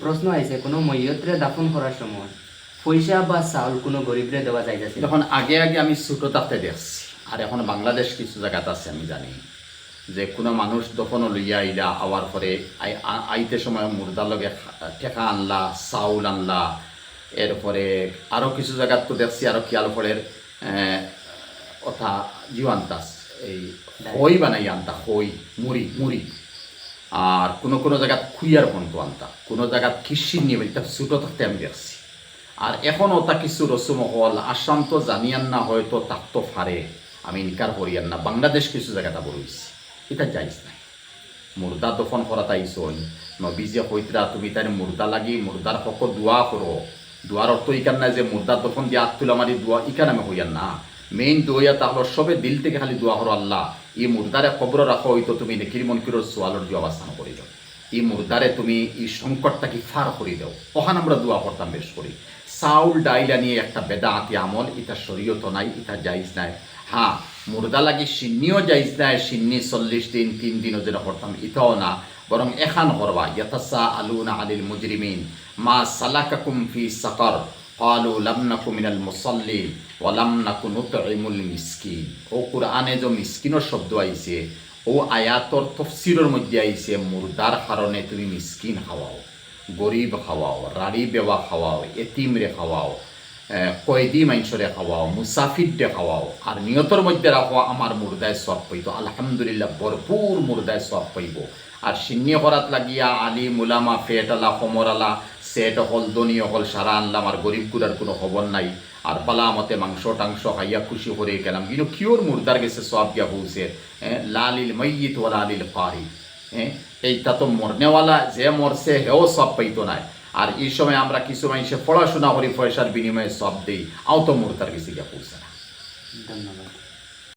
প্রশ্ন আইছে কোনো মৈয়তরে দাফন করার সময় পয়সা বা চাউল কোনো গরিবরে দেওয়া যাইতেছে যখন আগে আগে আমি ছোটো তাতে দেখছি আর এখন বাংলাদেশ কিছু জায়গাত আছে আমি জানি যে কোনো মানুষ দফন লইয়া আইলা আওয়ার পরে আই- আইতে সময় মুর্দার লগে টেকা আনলা চাউল আনলা এরপরে আরও কিছু জায়গাত তো দেখছি আরও কিয়াল ফলের অথা জিও আনতাস এই হই বানাই আনতা হই মুড়ি মুড়ি। আর কোনো কোনো জায়গাত খুইয়ার বন্ধু আনতা, কোনো জায়গাত খিসির নিয়ে এটা ছোটো থাকতে আমি দেখছি আর এখন ওটা কিছু রসুম হল, আসাম তো জানিয়ান না হয়তো তাক তো ফারে, আমি ইনকার করিয়ান না, বাংলাদেশ কিছু জায়গাটা বলছি এটা যাইস নাই। মুর্দা দফন করা তাইছই নবীজে কইতরা তুমি তার মুর্দা লাগি, মুর্দার হক দোয়া করো। দোয়ার অর্থ ইকান না যে মুর্দার দফন দিয়ে আত তুলা মারি, দোয়া ইকান আমি হইয়ান না। মেইন দোয়া তাহলে সবে দিল থেকে খালি দোয়া করো আল্লাহ। ই মুর্দারে খবর রাখো হয়তো তুমি নেকির মনকিরর সোয়ালর দিয়ে অবস্থান করি দাও। ই মুর্দারে তুমি এই সংকটটাকে ফার করে দাও। ওখান আমরা দোয়া করতাম বেশ করি। চাউল ডাইলা নিয়ে একটা বেদা আতি আমল, এটা শরীয়ত নাই, এটা যাইজ নাই। হ্যাঁ মুর্দা লাগি সিন্নিও যাইজ নাই, সিন্নি চল্লিশ দিন, তিন দিনও যেটা করতাম, এটাও না। বরং এখান করবা ইয়াতাসা আলুনা আলিল মুজরিমিন। মা সালাকাকুম ফি সাকর। কালু লামনাকু মিনাল মুসল্লিন ও লামনাকু যে মিসকিনের শব্দ আইছে, ও আয়াতর তফসিরের মধ্যে আইছে, মুর্দার কারণে তুমি মিসকিন খাওয়াও, গরিব খাওয়াও, রাড়ি বেওয়া খাওয়াও, এতিমরে খাওয়াও কয়েদি মাংসরে খাওয়াও, মুসাফিররে খাওয়াও, আর নিয়তর মধ্যে রাখো, আমার মুর্দায় সব পাইব। আলহামদুলিল্লাহ, ভরপুর মুর্দায় সব পাইব। আর সিন্নি হরাত লাগিয়া আলি মুলামা ফেটালা, কমরালা সেট হল দনি হল সারা আনলাম, আর গরিব গুড়ার কোনো খবর নাই। আর পালা মতে মাংস, টাংস খাইয়া খুশি করে গেলাম। কিন্তু কিওর মুর্দার গেছে সব গিয়া পৌঁছে লালিল মৈয়িত ও লালিল ফারি হ্যাঁ এইটা তো মরনেওয়ালা, যে মরছে হেও সব পাইতো নাই। আর এই সময় আমরা কিছু মানুষে পড়াশোনা করি, পয়সার বিনিময়ে সব দেই। আও তো মুর্দার গেছে গিয়া পৌঁছে না। ধন্যবাদ।